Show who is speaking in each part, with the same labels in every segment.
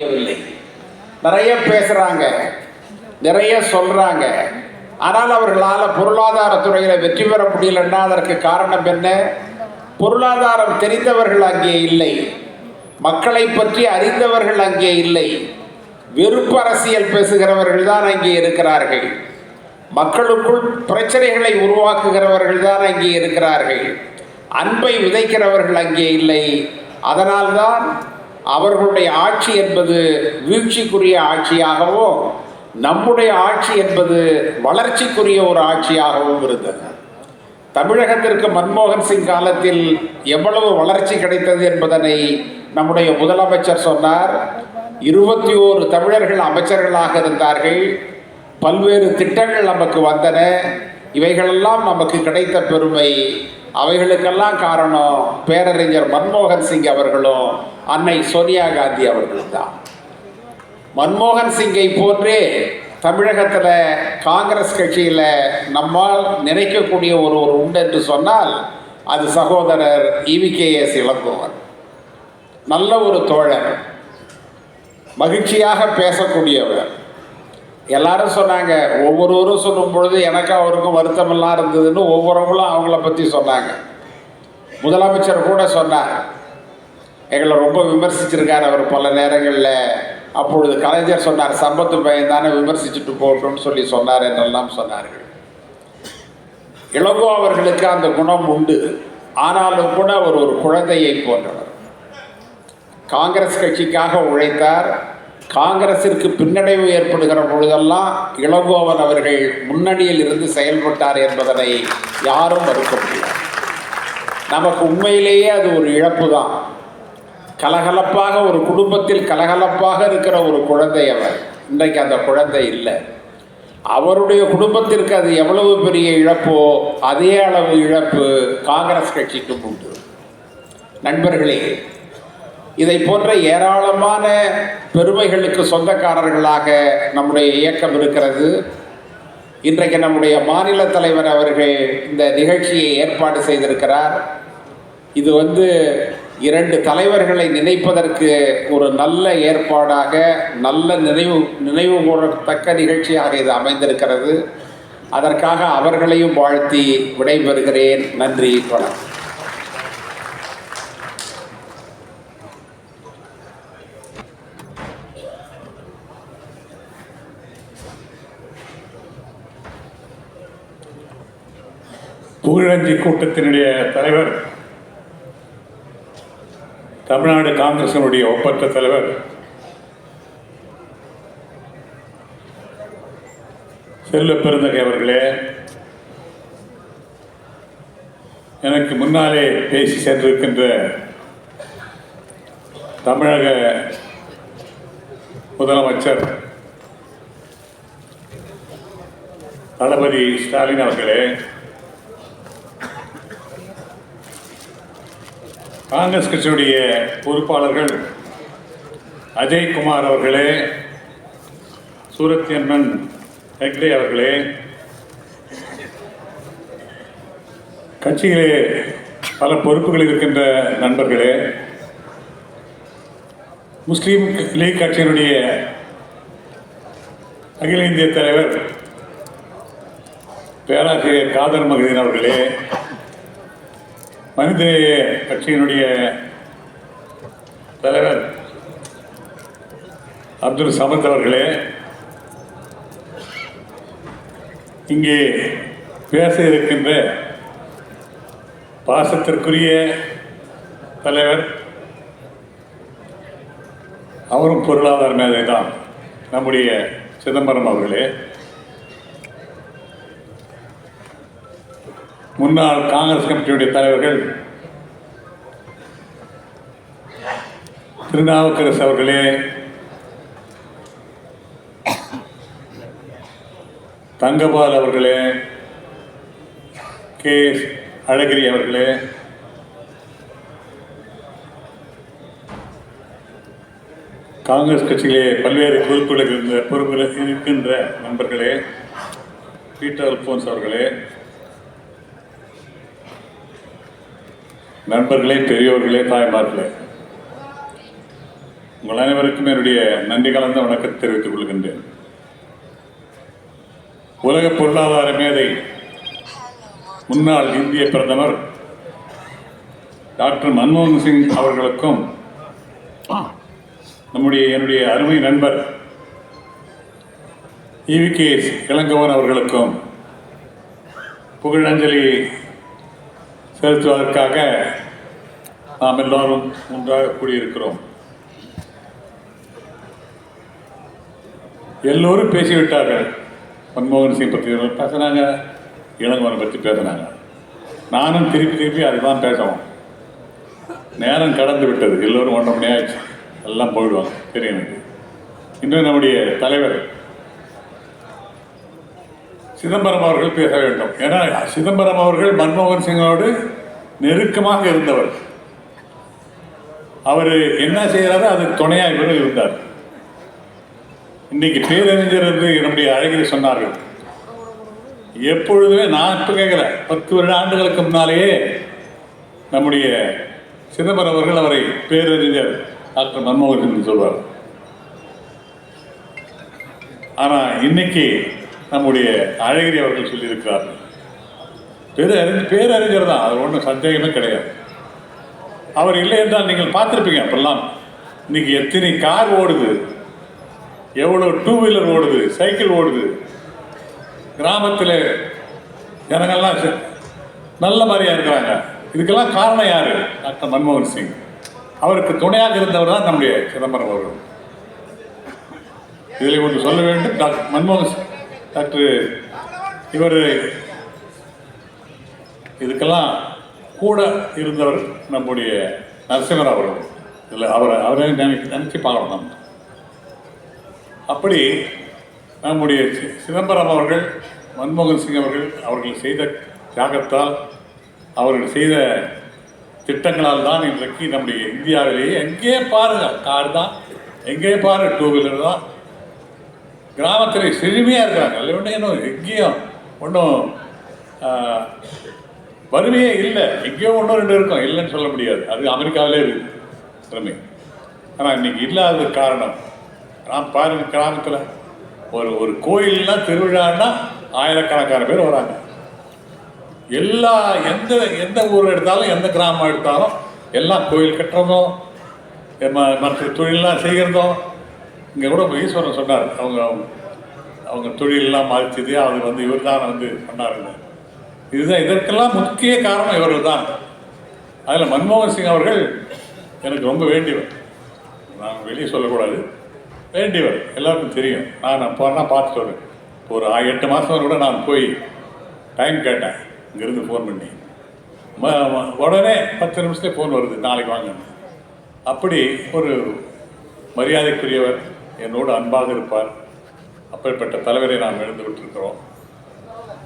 Speaker 1: இல்லை. நிறைய பேசுறாங்க நிறைய சொல்றாங்க. ஆனால் அவர்களால் பொருளாதாரத்துறையில் வெற்றி பெற முடியலன்னா அதற்கு காரணம் என்ன? பொருளாதாரம் தெரிந்தவர்கள் அங்கே இல்லை. மக்களை பற்றி அறிந்தவர்கள் அங்கே இல்லை. வெறுப்பு அரசியல் பேசுகிறவர்கள் தான் அங்கே இருக்கிறார்கள். மக்களுக்குள் பிரச்சனைகளை உருவாக்குகிறவர்கள் தான் அங்கே இருக்கிறார்கள். அன்பை விதைக்கிறவர்கள் அங்கே இல்லை. அதனால்தான் அவர்களுடைய ஆட்சி என்பது வீழ்ச்சிக்குரிய ஆட்சியாகவோ நம்முடைய ஆட்சி என்பது வளர்ச்சிக்குரிய ஒரு ஆட்சியாகவும் இருந்தது. தமிழகத்திற்கு மன்மோகன் சிங் காலத்தில் எவ்வளவு வளர்ச்சி கிடைத்தது என்பதனை நம்முடைய முதலமைச்சர் சொன்னார். இருபத்தி ஓரு தமிழர்கள் அமைச்சர்களாக இருந்தார்கள். பல்வேறு திட்டங்கள் நமக்கு வந்தன. இவைகளெல்லாம் நமக்கு கிடைத்த பெருமை. அவைகளுக்கெல்லாம் காரணம் பேரறிஞர் மன்மோகன் சிங் அவர்களும் அன்னை சோனியா காந்தி அவர்களும் தான். மன்மோகன் சிங்கை போன்றே தமிழகத்தில் காங்கிரஸ் கட்சியில் நம்மால் நினைக்கக்கூடிய ஒருவர் உண்டு என்று சொன்னால் அது சகோதரர் இவிகேஎஸ் இளங்கோவன். நல்ல ஒரு தோழர். மகிழ்ச்சியாக பேசக்கூடியவர். எல்லாரும் சொன்னாங்க. ஒவ்வொருவரும் சொல்லும் பொழுது எனக்கும் அவருக்கும் வருத்தமெல்லாம் இருந்ததுன்னு ஒவ்வொருவங்களும் அவங்கள பற்றி சொன்னாங்க. முதலமைச்சர் கூட சொன்னார். எங்களை ரொம்ப விமர்சிச்சிருக்கார் அவர் பல நேரங்களில். அப்பொழுது கலைஞர் சொன்னார் சம்பத்து பையன் தானே விமர்சிச்சுட்டு போட்டோம்னு சொல்லி சொன்னார் என்றெல்லாம் சொன்னார்கள். இளங்கோ அவர்களுக்கு அந்த குணம் உண்டு. ஆனாலும் கூட அவர் ஒரு குழந்தையை போன்றவர். காங்கிரஸ் கட்சிக்காக உழைத்தார். காங்கிரசிற்கு பின்னடைவு ஏற்படுகிற பொழுதெல்லாம் இளங்கோவன் அவர்கள் முன்னணியில் இருந்து செயல்பட்டார் என்பதனை யாரும் மறுக்க முடியாது. நமக்கு உண்மையிலேயே அது ஒரு இழப்பு தான் கலகலப்பாக ஒரு குடும்பத்தில் கலகலப்பாக இருக்கிற ஒரு குழந்தை அவர். இன்றைக்கு அந்த குழந்தை இல்லை. அவருடைய குடும்பத்திற்கு அது எவ்வளவு பெரிய இழப்போ அதே அளவு இழப்பு காங்கிரஸ் கட்சிக்கும் உண்டு. நண்பர்களே இதை போன்ற ஏராளமான பெருமைகளுக்கு சொந்தக்காரர்களாக நம்முடைய இயக்கம் இருக்கிறது. இன்றைக்கு நம்முடைய மாநில தலைவர் அவர்கள் இந்த நிகழ்ச்சியை ஏற்பாடு செய்திருக்கிறார். இது வந்து இரண்டு தலைவர்களை நினைப்பதற்கு ஒரு நல்ல ஏற்பாடாக நல்ல நினைவு நினைவு கூறத்தக்க நிகழ்ச்சியாக இது அமைந்திருக்கிறது. அதற்காக அவர்களையும் வாழ்த்தி விடைபெறுகிறேன். நன்றி வணக்கம்.
Speaker 2: புகழஞ்சி கூட்டத்தினுடைய தலைவர் தமிழ்நாடு காங்கிரசனுடைய ஒப்பற்ற தலைவர் செல்ல பெருந்தகை அவர்களே எனக்கு முன்னாலே பேசி சென்றிருக்கின்ற தமிழக முதலமைச்சர் தளபதி ஸ்டாலின் அவர்களே காங்கிரஸ் கட்சியுடைய பொறுப்பாளர்கள் அஜய்குமார் அவர்களே சூரத்யன்மன் ஹெக்டே அவர்களே கட்சியிலே பல பொறுப்புகள் இருக்கின்ற நண்பர்களே முஸ்லீம் லீக் கட்சியினுடைய அகில இந்திய தலைவர் பேராசிரியர் காதர் மகதீன் அவர்களே மனிதநேய கட்சியினுடைய தலைவர் அப்துல் சமத் அவர்களே இங்கே பேச இருக்கின்ற பாசத்திற்குரிய தலைவர் அவரும் பொருளாதார மேதை தான் நம்முடைய சிதம்பரம் அவர்களே. முன்னாள் காங்கிரஸ் கமிட்டியுடைய தலைவர்கள் திருநாவுக்கரசு அவர்களே தங்கபால் அவர்களே கே எஸ் அழகிரி அவர்களே காங்கிரஸ் கட்சியிலே பல்வேறு பொறுப்புகள் இருந்த பொறுப்பில் இருக்கின்ற நண்பர்களே பீட்டர் அல்போன்ஸ் அவர்களே நண்பர்களே பெரியோர்களே தாய்மார்களே. உங்கள் அனைவருக்கும் என்னுடைய நன்றி கலந்த வணக்கத்தை தெரிவித்துக் கொள்கின்றேன். உலக பொருளாதார மேதை முன்னாள் இந்திய பிரதமர் டாக்டர் மன்மோகன் சிங் அவர்களுக்கும் நம்முடைய என்னுடைய அருமை நண்பர் இவி கே இளங்கவன் அவர்களுக்கும் புகழஞ்சலி செலுத்துவதற்காக நாம் எல்லோரும் ஒன்றாக கூடியிருக்கிறோம். எல்லோரும் பேசிவிட்டார்கள். மன்மோகன் சிங் பற்றி பேசுனாங்க இளங்கவனை பற்றி பேசுனாங்க. நானும் திருப்பி திருப்பி அதுதான் பேசவும். நேரம் கடந்து விட்டது. எல்லோரும் ஒன்றரை மணி ஆயிடுச்சு எல்லாம் போயிடுவாங்க. தெரியும் எனக்கு. இன்னும் நம்முடைய தலைவர் சிதம்பரம் அவர்கள் பேச வேண்டும். ஏன்னா சிதம்பரம் அவர்கள் மன்மோகன் சிங்கோடு நெருக்கமாக இருந்தவர். அவர் என்ன செய்கிறாரோ அதுக்கு துணையாக இவரும் இருந்தார். இன்னைக்கு பேரறிஞர் என்று என்னுடைய அழகில் சொன்னார்கள். எப்பொழுதுமே நான் இப்போ கேட்குறேன் பத்து வருட ஆண்டுகளுக்கு முன்னாலேயே நம்முடைய சிதம்பரம் அவர்கள் அவரை பேரறிஞர் டாக்டர் மன்மோகன் சிங் சொல்வார். ஆனால் இன்னைக்கு நம்முடைய அழகிரி அவர்கள் சொல்லியிருக்கிறார்கள். பேரறிஞர் பேரறிஞர் தான் அது ஒன்றும் சந்தேகமே கிடையாது. அவர் இல்லை என்றால் நீங்கள் பார்த்துருப்பீங்க அப்பெல்லாம் இன்னைக்கு எத்தனை கார் ஓடுது எவ்வளோ டூ வீலர் ஓடுது சைக்கிள் ஓடுது. கிராமத்தில் ஜனங்கள்லாம் நல்ல மாதிரியாக இருக்கிறாங்க. இதுக்கெல்லாம் காரணம் யார்? டாக்டர் மன்மோகன் சிங். அவருக்கு துணையாக இருந்தவர் தான் நம்முடைய சிதம்பரம் அவர்கள். இதில் ஒன்று சொல்ல வேண்டும் டாக்டர் மன்மோகன் சிங் டாக்டர் இவர் இதுக்கெல்லாம் கூட இருந்தவர் நம்முடைய நரசிம்மர் அவர்கள். இதில் அவரை அவரை நினைச்சு நினச்சி பார்க்கணும் நம்ம. அப்படி நம்முடைய சி- சிதம்பரம் அவர்கள் மன்மோகன் சிங் அவர்கள் அவர்கள் செய்த தியாகத்தால் அவர்கள் செய்த திட்டங்களால் தான் இன்றைக்கு நம்முடைய இந்தியாவிலேயே எங்கே பாருங்க கார் தான். எங்கே பாரு டூ வீலர் தான். கிராமத்தில் செழுமையாக இருக்கிறாங்க. இல்லை ஒன்றும் இன்னும் எங்கேயும் ஒன்றும் வறுமையே இல்லை. எங்கேயோ ஒன்றும் ரெண்டு இருக்கும். இல்லைன்னு சொல்ல முடியாது. அது அமெரிக்காவிலே இருக்குது திறமை. ஆனால் இன்னைக்கு இல்லாத காரணம் நான் பாருங்க கிராமத்தில் ஒரு ஒரு கோயில்னா திருவிழான்னா ஆயிரக்கணக்கான பேர் வராங்க. எல்லா எந்த எந்த ஊர் எடுத்தாலும் எந்த கிராமம் எடுத்தாலும் எல்லாம் கோயில் கட்டுறதும் ம- மற்ற தொழிலெலாம் செய்கிறதும் இங்கே கூட ஈஸ்வரன் சொன்னார். அவங்க அவங்க தொழிலெல்லாம் மாறிச்சது அவர் வந்து இவர் தான் வந்து பண்ணாருங்க. இதுதான் இதற்கெல்லாம் முக்கிய காரணம் இவர்கள் தான் அதில் மன்மோகன் சிங் அவர்கள் எனக்கு ரொம்ப வேண்டியவர். நான் வெளியே சொல்லக்கூடாது. வேண்டியவர். எல்லாருக்கும் தெரியும். நான் போனால் பார்த்துட்டு வருவேன் ஒரு ஆ- எட்டு மாதம் கூட நான் போய் டைம் கேட்டேன். இங்கேருந்து ஃபோன் பண்ணி. உடனே பத்து நிமிஷத்துல ஃபோன் வருது. நாளைக்கு வாங்க. அப்படி ஒரு மரியாதைக்குரியவர் என்னோடு அன்பாக இருப்பார். அப்பேற்பட்ட தலைவரை நாம் எழுந்து விட்டிருக்கிறோம்.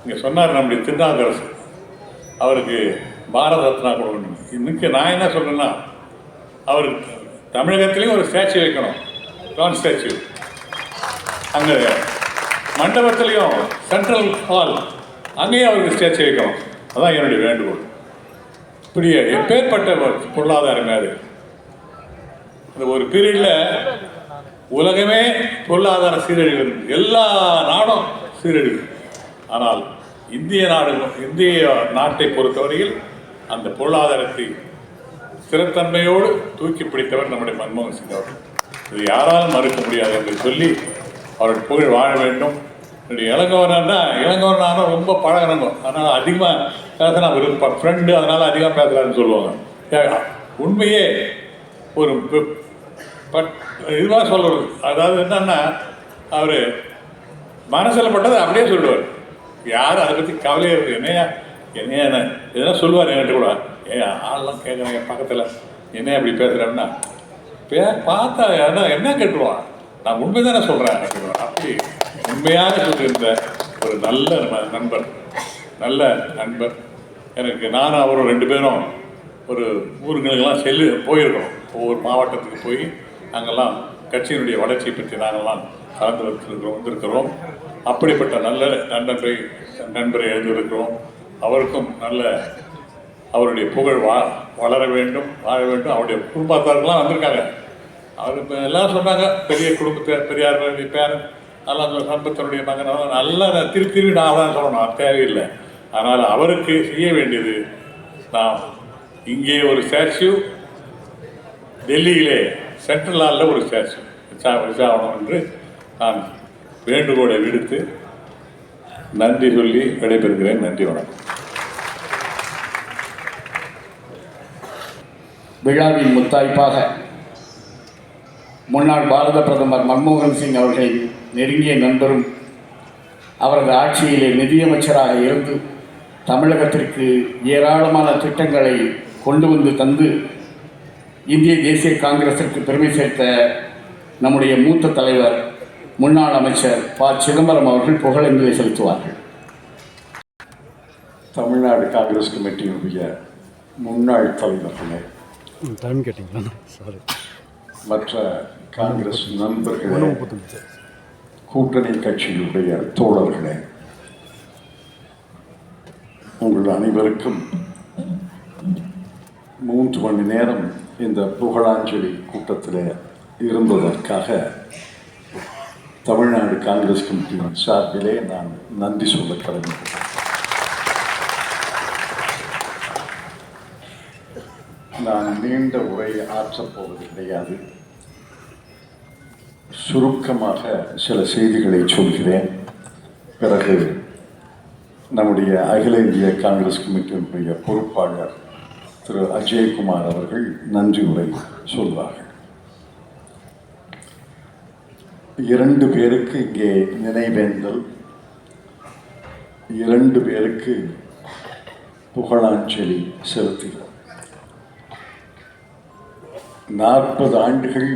Speaker 2: இங்கே சொன்னார் நம்முடைய திருநாகரசு. அவருக்கு பாரத ரத்னா கொடுக்கணும். இன்னைக்கு நான் என்ன சொல்றேன்னா அவருக்கு தமிழகத்திலையும் ஒரு ஸ்டாச்சு வைக்கணும். லான் ஸ்டாச்சு அங்கே மண்டபத்திலையும் சென்ட்ரல் ஹால் அங்கேயும் அவருக்கு ஸ்டாச்சு வைக்கணும். அதான் என்னுடைய வேண்டுகோள். இப்படியே எப்பேற்பட்ட ஒரு அது. இந்த ஒரு பீரியடில் உலகமே பொருளாதார சீரழிவு. எல்லா நாடும் சீரழிவு. ஆனால் இந்திய நாடு இந்திய நாட்டை பொறுத்தவரையில் அந்த பொருளாதாரத்தை ஸ்திரத்தன்மையோடு தூக்கி பிடித்தவர் நம்முடைய மன்மோகன் சிங் அவர்கள். இது யாராலும் மறுக்க முடியாது என்று சொல்லி அவர்கள் புகழ் வாழ வேண்டும். என்னுடைய இளங்கவனா ரொம்ப பழகினங்க அதனால் அதிகமாக பேசினா ஒரு ஃப்ரெண்டு அதனால் அதிகமாக பேசுகிறாருன்னு சொல்லுவாங்க. உண்மையே ஒரு பட் இதுவாக சொல்கிறது அதாவது என்னன்னா அவர் மனசில் பட்டதை அப்படியே சொல்லுவார். யாரும் அதை பற்றி கவலையே இருக்கு? என்னையா? என்னையா என்ன? எதனா சொல்லுவார் என்கிட்ட கூட. ஏன் ஆள்லாம் கேட்குறாங்க பக்கத்தில். என்னையா அப்படி பேசுகிறேன்னா பே பார்த்தா என்ன என்ன கேட்டுருவான் நான் உண்மை தானே சொல்கிறேன் அப்படி உண்மையாக சொல்லியிருந்த ஒரு நல்ல நண்பர் நல்ல நண்பர் எனக்கு நானும் அவரும் ரெண்டு பேரும் ஒரு ஊருங்களுக்கெல்லாம் செல்லு போயிருக்கோம். ஒவ்வொரு மாவட்டத்துக்கு போய் நாங்கள்லாம் கட்சியினுடைய வளர்ச்சியை பற்றி நாங்கள்லாம் கலந்து வந்திருக்கிறோம். வந்திருக்கிறோம் அப்படிப்பட்ட நல்ல நண்பரை நண்பரை எழுந்திருக்கிறோம் அவருக்கும் நல்ல அவருடைய புகழ் வா வளர வேண்டும் வாழ வேண்டும். அவருடைய குடும்பத்தார்கள்லாம் வந்திருக்காங்க. அவர் இப்போ எல்லாம் சொன்னாங்க பெரிய குடும்பத்தை பெரியார்களுடைய பேரன் நல்லா அந்த சம்பத்தனுடைய மகன் நல்லா திரு திருவி நான் தான் சொல்லணும் தேவையில்லை. அதனால் அவருக்கு செய்ய வேண்டியது நாம் இங்கே ஒரு ஸ்டாச்சு டெல்லியிலே சென்ட்ரல் ஹாலில் ஒரு ஸ்டாச்சு வச்சா என்று நான் வேண்டுகோளை விடுத்து நன்றி சொல்லி விடைபெறுகிறேன். நன்றி வணக்கம்.
Speaker 1: விழாவின் முத்தாய்ப்பாக முன்னாள் பாரத பிரதமர் மன்மோகன் சிங் அவர்களின் நெருங்கிய நண்பரும் அவரது ஆட்சியிலே நிதியமைச்சராக இருந்து தமிழகத்திற்கு ஏராளமான திட்டங்களை கொண்டு வந்து தந்து இந்திய தேசிய காங்கிரசிற்கு பெருமை சேர்த்த நம்முடைய மூத்த தலைவர் முன்னாள் அமைச்சர் ப. சிதம்பரம் அவர்கள் புகழஞ்சலி செலுத்துவார்கள்.
Speaker 3: தமிழ்நாடு காங்கிரஸ் கமிட்டியினுடைய முன்னாள் தலைவர்களே.
Speaker 4: டைம் கேட்டிங்களா? சாரி
Speaker 3: மற்ற காங்கிரஸ் நண்பர்களே கூட்டணி கட்சியினுடைய தோழர்களே உங்கள் அனைவருக்கும் மூன்று மணி நேரம் இந்த புகழாஞ்சலி கூட்டத்தில் இருந்ததற்காக தமிழ்நாடு காங்கிரஸ் கமிட்டியின் சார்பிலே நான் நன்றி சொல்ல கடமைப்பட்டேன். நான் நீண்ட உரையை ஆற்றப் போவது கிடையாது. சுருக்கமாக சில செய்திகளை சொல்கிறேன். பிறகு நம்முடைய அகில இந்திய காங்கிரஸ் கமிட்டியினுடைய பொறுப்பாளர் திரு அஜயகுமார் அவர்கள் நன்றி உரை சொல்வார்கள். இரண்டு பேருக்கு இங்கே நினைவேந்தல் இரண்டு பேருக்கு புகழாஞ்சலி செலுத்துகிறோம் நாற்பது ஆண்டுகள்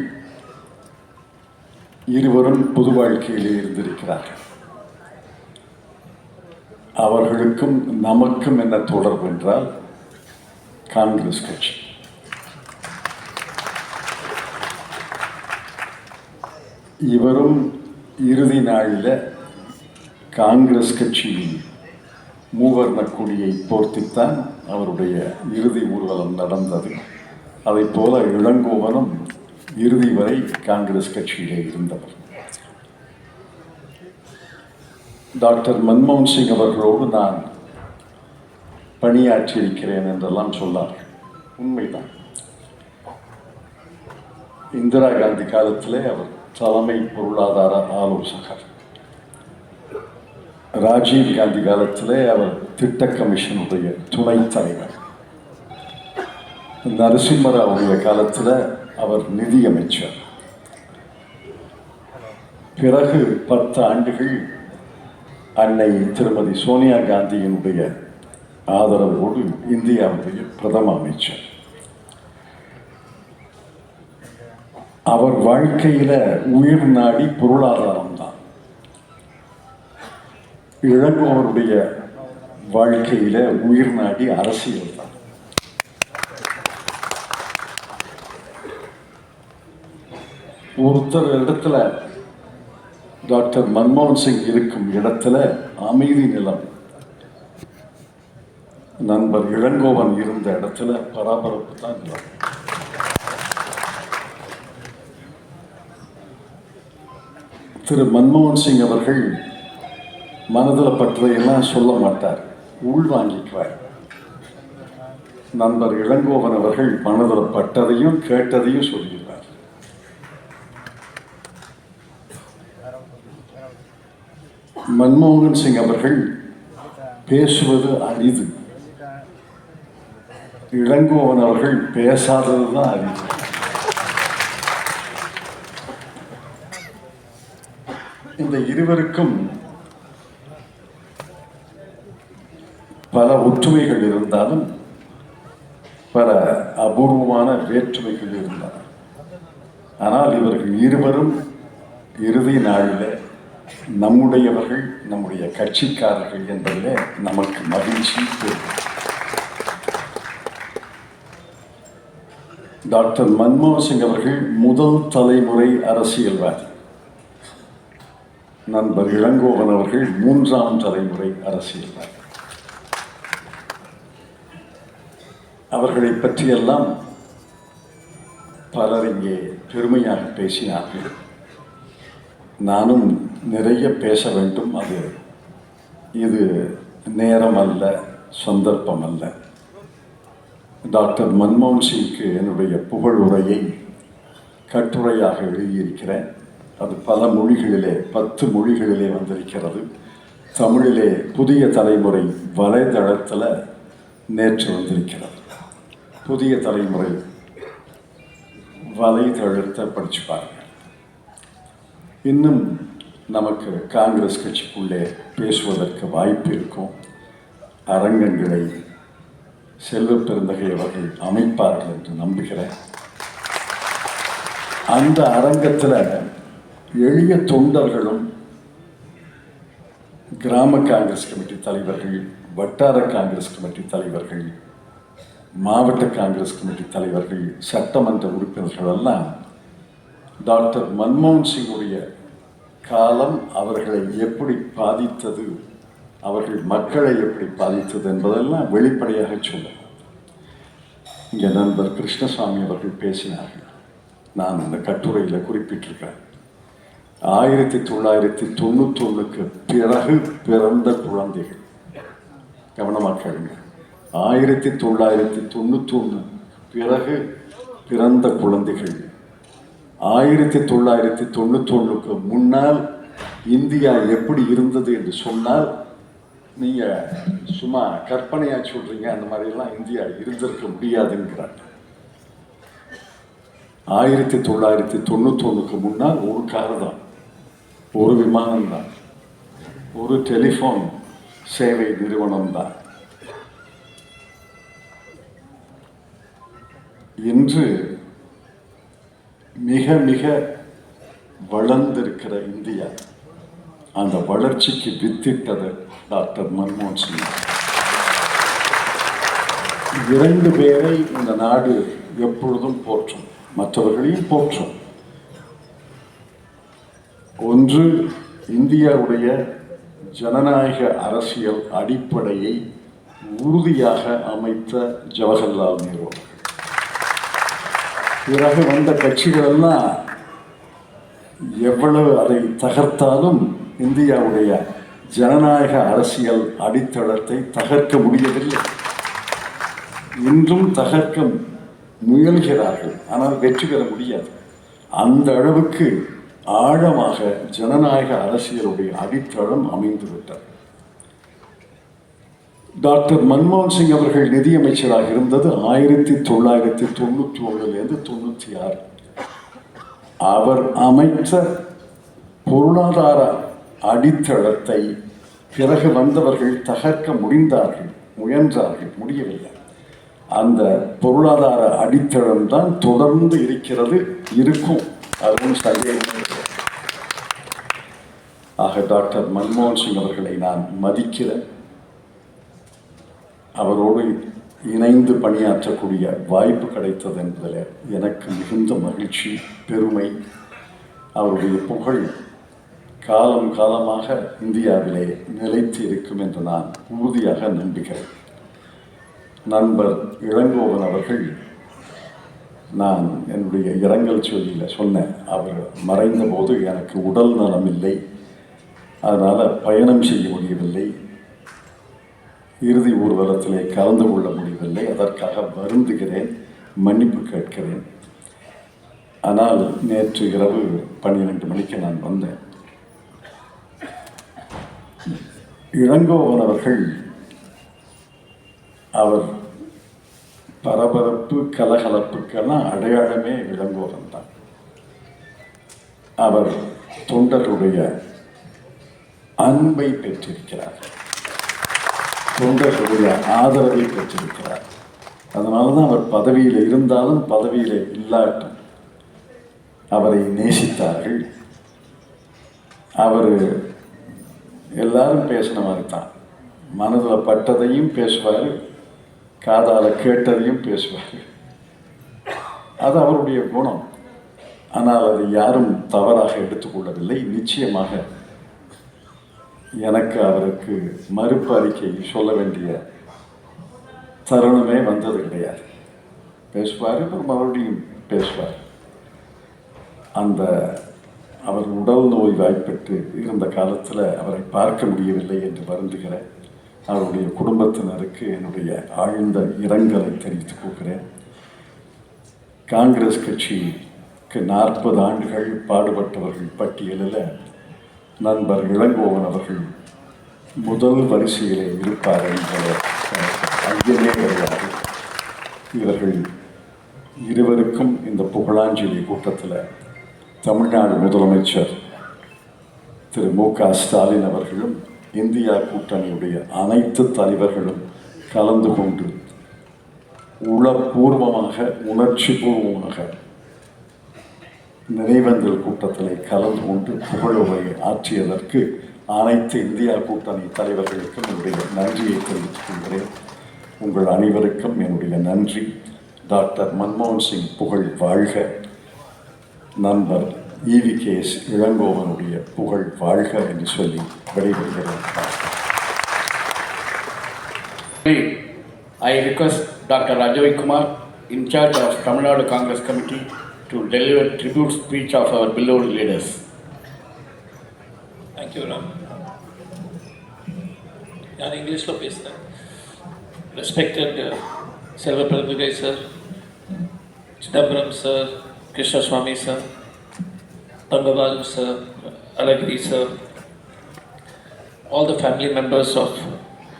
Speaker 3: இருவரும் பொது வாழ்க்கையில் இருந்திருக்கிறார்கள். அவர்களுக்கும் நமக்கும் என்ன தொடர்பு என்றால் காங்கிரஸ் கட்சி இவரும் இறுதி நாளில் காங்கிரஸ் கட்சியின் மூவர்ண கொடியை போர்த்தித்தான் அவருடைய இறுதி ஊர்வலம் நடந்தது. அதைப் போல இளங்கோவனும் இறுதி வரை காங்கிரஸ் கட்சியிலே இருந்தவர். டாக்டர் மன்மோகன் சிங் அவர்களோடு நான் பணியாற்றியிருக்கிறேன் என்றெல்லாம் சொன்னார் உண்மைதான். இந்திரா காந்தி காலத்திலே அவர் தலைமை பொருளாதார ஆலோசகர். ராஜீவ் காந்தி காலத்திலே அவர் திட்ட கமிஷனுடைய துணைத் தலைவர். நரசிம்மராவுடைய காலத்தில் அவர் நிதியமைச்சர். பிறகு பத்து ஆண்டுகள் அன்னை திருமதி சோனியா காந்தியினுடைய ஆதரவோடு இந்தியாவுடைய பிரதம அமைச்சர். அவர் வாழ்க்கையில் உயிர் நாடி பொருளாதாரம் தான். இளங்கோவருடைய வாழ்க்கையில் உயிர் நாடி அரசியல் தான். ஒருத்தர் இடத்துல டாக்டர் மன்மோகன் சிங் இருக்கும் இடத்துல அமைதி நிலம் நண்பர் இளங்கோவன் இருந்த இடத்துல பராபரப்பு தான் இல்லை. திரு மன்மோகன் சிங் அவர்கள் மனதில் பட்டதையெல்லாம் சொல்ல மாட்டார் உள்வாங்கிக்குவார் நண்பர் இளங்கோவன் அவர்கள் மனதில் பட்டதையும் கேட்டதையும் சொல்கிறார். மன்மோகன் சிங் அவர்கள் பேசுவது அரிது. இளங்கோவன் அவர்கள் பேசாதது தான் அறிவு இந்த இருவருக்கும் பல ஒற்றுமைகள் இருந்தாலும் பல அபூர்வமான வேற்றுமைகள் இருந்தன ஆனால் இவர்கள் இருவரும் இறுதி நாளில் நம்முடையவர்கள் நம்முடைய கட்சிக்காரர்கள் என்பதில் நமக்கு மகிழ்ச்சி. தெரியும் டாக்டர் மன்மோகன் சிங் அவர்கள் முதல் தலைமுறை அரசியல்வாதி. நண்பர் இளங்கோவன் அவர்கள் மூன்றாம் தலைமுறை அரசியல்வாதி. அவர்களை பற்றியெல்லாம் பலர் இங்கே பெருமையாக பேசினார்கள். நானும் நிறைய பேச வேண்டும் அது. இது நேரம் அல்ல சந்தர்ப்பம் அல்ல. டாக்டர் மன்மோகன் சிங்க்கு என்னுடைய புகழ் உரையை கட்டுரையாக எழுதியிருக்கிறேன். அது பல மொழிகளிலே பத்து மொழிகளிலே வந்திருக்கிறது. தமிழிலே புதிய தலைமுறை வலைதளத்தில் நேற்று வந்திருக்கிறது. புதிய தலைமுறை வலைதளத்தை படித்து பாருங்கள் இன்னும் நமக்கு காங்கிரஸ் கட்சிக்குள்ளே பேசுவதற்கு வாய்ப்பு இருக்கும். அரங்கங்களை செல்வ பெருந்தகை அவர்கள் அமைப்பார்கள் என்று நம்புகிறேன். அந்த அரங்கத்தில் எளிய தொண்டர்களும் கிராம காங்கிரஸ் கமிட்டி தலைவர்கள் வட்டார காங்கிரஸ் கமிட்டி தலைவர்கள் மாவட்ட காங்கிரஸ் கமிட்டி தலைவர்கள் சட்டமன்ற உறுப்பினர்கள் எல்லாம் டாக்டர் மன்மோகன் சிங்குடைய காலம் அவர்களை எப்படி பாதித்தது அவர்கள் மக்களை எப்படி பாதித்தது என்பதெல்லாம் வெளிப்படையாக சொல்லலாம் இங்கே நண்பர் கிருஷ்ணசாமி அவர்கள் பேசினார்கள். நான் இந்த கட்டுரையில் குறிப்பிட்டிருக்கிறேன். ஆயிரத்தி தொள்ளாயிரத்தி தொண்ணூத்தொன்னுக்கு பிறகு பிறந்த குழந்தைகள். கவனமாக கேளுங்க. ஆயிரத்தி தொள்ளாயிரத்தி தொண்ணூத்தொன்று பிறகு பிறந்த குழந்தைகள். ஆயிரத்தி தொள்ளாயிரத்தி தொண்ணூத்தொன்னுக்கு முன்னால் இந்தியா எப்படி இருந்தது என்று சொன்னால் நீங்கள் சும்மா கற்பனையாக சொல்கிறீங்க அந்த மாதிரியெல்லாம் இந்தியா இருந்திருக்க முடியாதுங்கிறாங்க. ஆயிரத்தி தொள்ளாயிரத்தி தொண்ணூத்தொன்னுக்கு முன்னால் ஒரு கார் தான் ஒரு விமானம் தான் ஒரு டெலிஃபோன் சேவை நிறுவனம் தான். இன்று மிக மிக வளர்ந்திருக்கிற இந்தியா அந்த வளர்ச்சிக்கு வித்திட்டது டாக்டர் மன்மோகன் சிங். இரண்டு பேரை இந்த நாடு எப்பொழுதும் போற்றும் மற்றவர்களையும் போற்றும். ஒன்று இந்தியாவுடைய ஜனநாயக அரசியல் அடிப்படையை உறுதியாக அமைத்த ஜவஹர்லால் நேரு பிறகு வந்த கட்சிகள் எல்லாம் எவ்வளவு அதை தகர்த்தாலும் இந்தியாவுடைய ஜனநாயக அரசியல் அடித்தளத்தை தகர்க்க முடியவில்லை. இன்றும் தகர்க்க முயல்கிறார்கள். ஆனால் வெற்றி பெற முடியாது. அந்த அளவுக்கு ஆழமாக ஜனநாயக அரசியலுடைய அடித்தளம் அமைந்துவிட்டது. டாக்டர் மன்மோகன் சிங் அவர்கள் நிதியமைச்சராக இருந்தது ஆயிரத்தி தொள்ளாயிரத்தி தொண்ணூற்றி ஒன்றுலேருந்து தொண்ணூற்றி ஆறு. அவர் அமைத்த பொருளாதார அடித்தளத்தை பிறகு வந்தவர்கள் தகர்க்க முடிந்தார்கள் முயன்றார்கள் முடியவில்லை. அந்த பொருளாதார அடித்தளம் தான் தொடர்ந்து இருக்கிறது இருக்கும். அதுவும் சந்தேகம் ஆக டாக்டர் மன்மோகன் சிங் அவர்களை நான் மதிக்கிறேன். அவரோடு இணைந்து பணியாற்றக்கூடிய வாய்ப்பு கிடைத்தது என்பதில் எனக்கு மிகுந்த மகிழ்ச்சி பெருமை. அவருடைய புகழ் காலம் காலமாக இந்தியாவிலே நிலைத்து இருக்கும் என்று நான் உறுதியாக நம்புகிறேன். நண்பர் இளங்கோவன் அவர்கள் நான் என்னுடைய இரங்கல் சொல்லியில் சொன்னேன் அவர் மறைந்த போது எனக்கு உடல் நலம் இல்லை. அதனால் பயணம் செய்ய முடியவில்லை. இறுதி ஊர்வலத்திலே கலந்து கொள்ள முடியவில்லை. அதற்காக வருந்துகிறேன் மன்னிப்பு கேட்கிறேன். ஆனால் நேற்று இரவு பன்னிரெண்டு மணிக்கு நான் வந்தேன். இளங்கோவன் அவர்கள் அவர் பரபரப்பு கலகலப்புக்கெல்லாம் அடையாளமே இளங்கோவன் தான் அவர் தொண்டருடைய அன்பை பெற்றிருக்கிறார். தொண்டர்களுடைய ஆதரவை பெற்றிருக்கிறார். அதனால தான் அவர் பதவியில் இருந்தாலும் பதவியில் இல்லாட்டும் அவரை நேசித்தார்கள். அவர் எல்லாரும் பேசின மாதிரி தான் மனதில் பட்டதையும் பேசுவார் காதால் கேட்டதையும் பேசுவார். அது அவருடைய குணம். ஆனால் அது யாரும் தவறாக எடுத்துக்கொள்ளவில்லை. நிச்சயமாக எனக்கு அவருக்கு மறுப்பு அறிக்கை சொல்ல வேண்டிய தருணமே வந்தது கிடையாது. பேசுவார் மறுபடியும் பேசுவார். அந்த அவர் உடல் நோய் வாய்ப்பட்டு இருந்த காலத்தில் அவரை பார்க்க முடியவில்லை என்று வருந்துகிறேன். அவருடைய குடும்பத்தினருக்கு என்னுடைய ஆழ்ந்த இரங்கலை தெரிவித்துக் கொள்கிறேன். காங்கிரஸ் கட்சிக்கு நாற்பது ஆண்டுகள் பாடுபட்டவர்கள் பட்டியலில் நண்பர் இளங்கோவன் அவர்கள் முதல் வரிசையிலே இருப்பார் என்ற ஐயமே கிடையாது. இவர்கள் இருவருக்கும் இந்த புகழாஞ்சலி கூட்டத்தில் தமிழ்நாடு முதலமைச்சர் திரு மு க. ஸ்டாலின் அவர்களும் இந்தியா கூட்டணியுடைய அனைத்து தலைவர்களும் கலந்து கொண்டு உளப்பூர்வமாக உணர்ச்சி பூர்வமாக நினைவந்தல் கூட்டத்தில் கலந்து கொண்டு புகழுரை ஆற்றியதற்கு அனைத்து இந்தியா கூட்டணி தலைவர்களுக்கும் என்னுடைய நன்றியை தெரிவித்துக் கொள்கிறேன். உங்கள் அனைவருக்கும் என்னுடைய நன்றி. டாக்டர் மன்மோகன் சிங் புகழ் வாழ்க. நண்பர் ஈவி கே எஸ் இளங்கோவனுடைய புகழ் வாழ்க என்று சொல்லி விடைபெறுகிறேன்
Speaker 5: I request Dr. Rajoy Kumar, in charge of Tamil Nadu Congress Committee, to deliver tribute speech of our beloved leaders.
Speaker 6: Thank you Ram நான் இங்கிலீஷில் பேசுகிறேன் respected Selva பிரபுகை sir Chidambaram sir Krishnaswamy sir Thangabalu sir Alagiri sir, all the family members of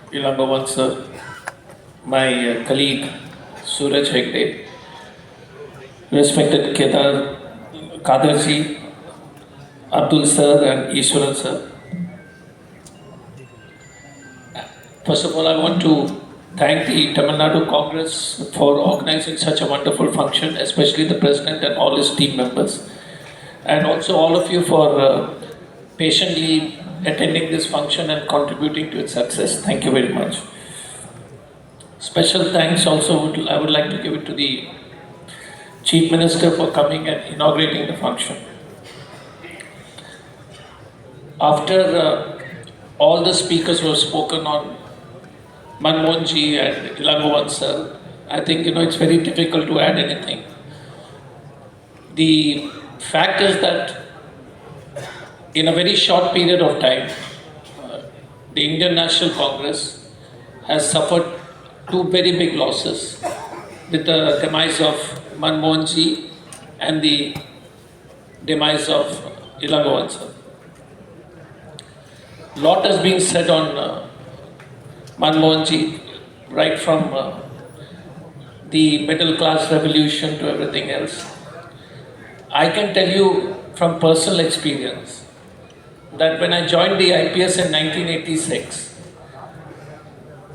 Speaker 6: Ilangovan sir, my uh, colleague Suraj Hegde, respected Kedar Kadarji, Abdul sir and Ishwaran sir. First of all, I want to thank the Tamil Nadu Congress for organizing such a wonderful function, especially the president and all his team members. And also all of you for uh, patiently attending this function and contributing to its success. Thank you very much. Special thanks also would, I would like to give it to the Chief Minister for coming and inaugurating the function. After uh, all the speakers who have spoken on Manmohan ji and Ilangovan sir, I think you know it's very difficult to add anything. The fact is that in a very short period of time, uh, the Indian National Congress has suffered two very big losses with the demise of Manmohan ji and the demise of Ilangovan sir. Lot has been said on uh, Manmohan ji, right from uh, the middle class revolution to everything else. I can tell you from personal experience that when I joined the IPS in 1986,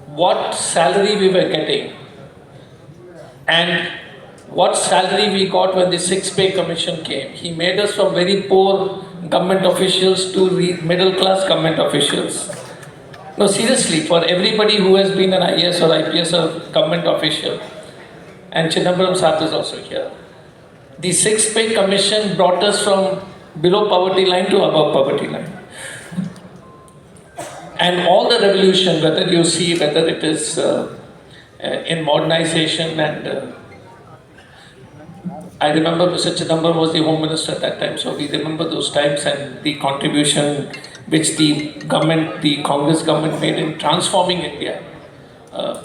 Speaker 6: what salary we were getting and what salary we got when the six pay commission came. He made us from very poor government officials to middle class government officials. No, seriously, for everybody who has been an IAS or IPS or government official, and Chidambaram Sahib is also here. The six pay commission brought us from below poverty line to above poverty line. And all the revolution, whether you see whether it is uh, uh, in modernization and uh, I remember Mr. Chidambaram was the Home Minister at that time, so we remember those times and the contribution which the government, the Congress government made in transforming India. Uh,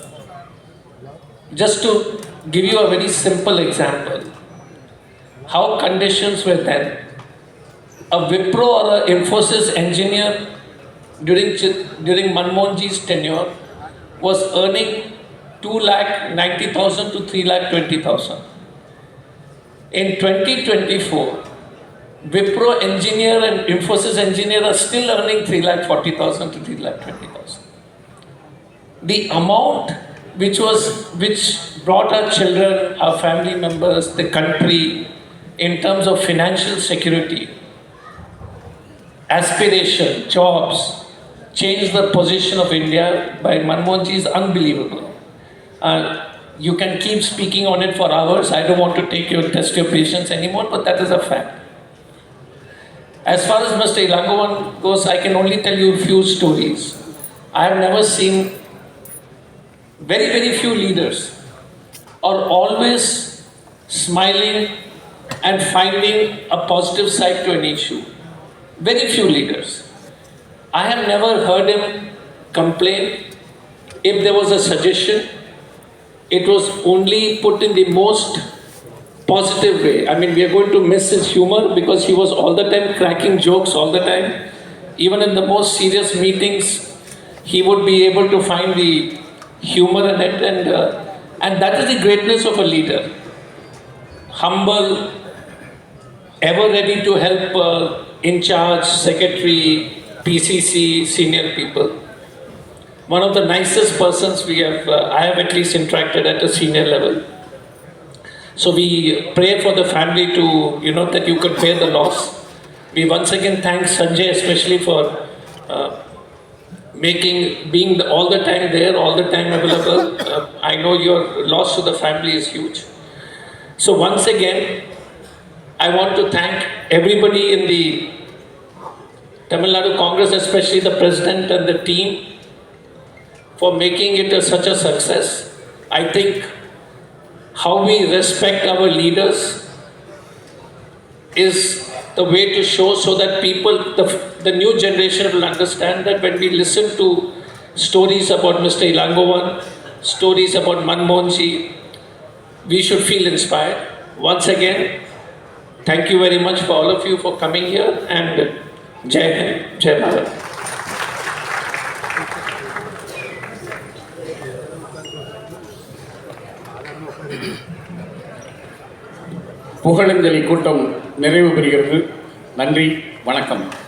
Speaker 6: just to give you a very simple example, how conditions were then. A Wipro or a Infosys engineer during, during Manmohan ji's tenure was earning 2 lakh 90,000 to 3 lakh 20,000. In 2024, Wipro engineer and Infosys engineer are still earning 3 lakh 40,000 to 3 lakh 20,000. The amount which was which brought our children, our family members, the country in terms of financial security, aspiration, jobs, changed the position of India by Manmohan ji is unbelievable. Uh, you can keep speaking on it for hours. I don't want to take your test your patience anymore, but that is a fact. As far as Mr. Ilangovan goes, I can only tell you a few stories. I have never seen very, very few leaders are always smiling and finding a positive side to an issue. Very few leaders. I have never heard him complain. If there was a suggestion, it was only put in the most positive way. I mean, we are going to miss his humor because he was all the time cracking jokes all the time. Even in the most serious meetings, he would be able to find the humor in it, and uh, and that is the greatness of a leader. Humble, ever ready to help uh, in charge, secretary, PCC, senior people. One of the nicest persons we have, uh, I have at least interacted at a senior level. So we pray for the family to, you know, that you could bear the loss. We once again thank Sanjay especially for uh, making, being the, all the time there, all the time available. Uh, I know your loss to the family is huge. So once again, I want to thank everybody in the Tamil Nadu Congress, especially the president and the team, for making it a, such a success. I think how we respect our leaders is the way to show so that people, the, the new generation will understand that when we listen to stories about Mr. Ilangovan, stories about Manmohanji, we should feel inspired. Once again, thank you very much for all of you for coming here and Jai Hind, Jai Bharat.
Speaker 5: புகழஞ்சலி கூட்டம் நிறைவு பெறுகிறது. நன்றி வணக்கம்.